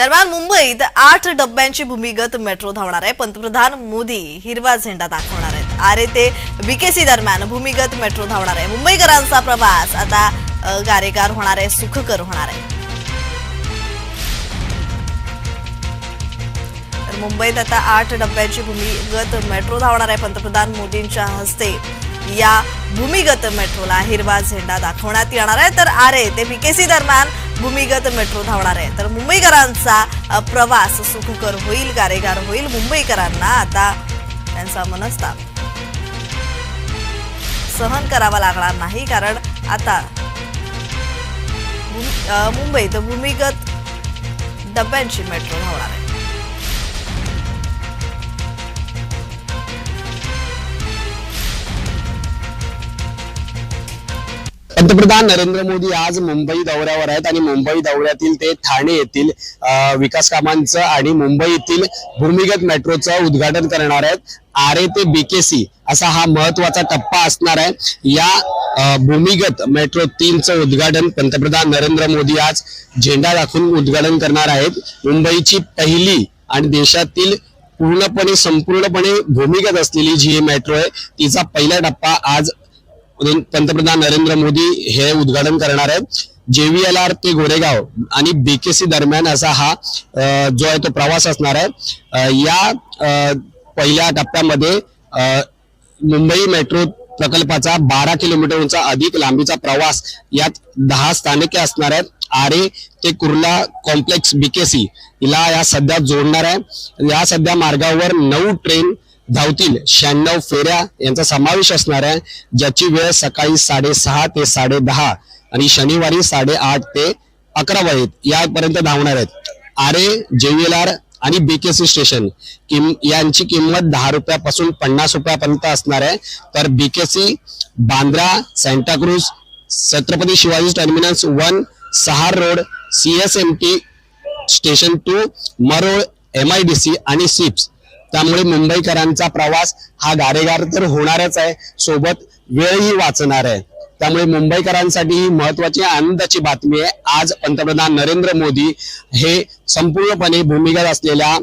दरम्यान मुंबईत आठ डब्यांची भूमिगत मेट्रो धावणार आहे. पंतप्रधान मोदी हिरवा झेंडा दाखवणार आहेत. आरे ते बीकेसी दरम्यान भूमिगत मेट्रो धावणार आहे. मुंबईकरांचा प्रवास आता गारेगार होणार आहे सुखकर होणार आहे. तर मुंबईत आता आठ डब्यांची भूमिगत मेट्रो धावणार आहे. पंतप्रधान मोदींच्या हस्ते या भूमिगत मेट्रोला हिरवा झेंडा दाखवण्यात येणार आहे. तर आरे ते बीकेसी दरम्यान भूमिगत मेट्रो धावणार आहे. तर मुंबईकरांचा प्रवास सुखकर होईल गारेगार होईल मुंबईकरांना आता त्यांचा मनस्ताप. सहन करावा लागणार नाही कारण आता मुंबईत भूमिगत डब्यांची मेट्रो धावणार आहे. पंतप्रधान नरेंद्र मोदी आज मुंबई दौऱ्यावर आहेत आणि मुंबई दौऱ्यातील ते ठाणे येथील विकास कामांचं आणि मुंबई येथील भूमिगत मेट्रोचं उद्घाटन करणार आहेत. आरे ते बीकेसी असा हा महत्त्वाचा टप्पा असणार आहे. या भूमिगत मेट्रो तीनचं उद्घाटन पंतप्रधान नरेंद्र मोदी आज झेंडा दाखवून उद्घाटन करणार आहेत. मुंबईची पहिली आणि देशातील पूर्णपणे संपूर्णपणे भूमिगत असलेली जी मेट्रो आहे तिचा पहिला टप्पा आज पंतप्रधान नरेंद्र मोदी हे उद्घाटन करणार आहेत. जेव्हीएलआर ते गोरेगाव आणि बीकेसी दरम्यान असा हा जो आहे तो प्रवास असणार आहे. या पहिल्या टप्प्यामध्ये मुंबई मेट्रो प्रकल्पाचा बारा किलोमीटरचा अधिक लांबीचा प्रवास यात दहा स्थानके असणार आहेत. आरे ते कुर्ला कॉम्प्लेक्स बीकेसी हिला या सध्या जोडणार आहे. या सध्या मार्गावर नऊ ट्रेन धावतील. शहाण्णव फेऱ्या यांचा समावेश असणार आहे ज्याची वेळ सकाळी साडेसहा ते साडे दहा आणि शनिवारी साडेआठ ते अकरा वाजेत यापर्यंत धावणार आहेत. आरे जेव्हीएलआर आणि बीकेसी स्टेशन किम यांची किंमत दहा रुपयापासून पन्नास रुपयापर्यंत असणार आहे. तर BKC Bandra Santacruz Chhatrapati Shivaji terminus one Sahar road CSMT station two Marol M I D C आणि सिप्स त्यामुळे मुंबईकरांचा प्रवास हा गारेगार तर होणारच आहे. सोबत वेळही वाचणार आहे. त्यामुळे मुंबईकरांसाठी ही महत्वाची आनंदाची बातमी आहे. आज पंतप्रधान नरेंद्र मोदी हे संपूर्णपणे भूमिगत असलेल्या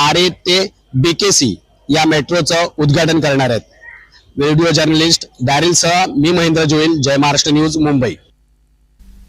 आरे ते बीकेसी या मेट्रोचं उद्घाटन करणार आहेत. व्हिडिओ जर्नलिस्ट डॅरिल सह मी महेंद्र जोईल जय महाराष्ट्र न्यूज मुंबई.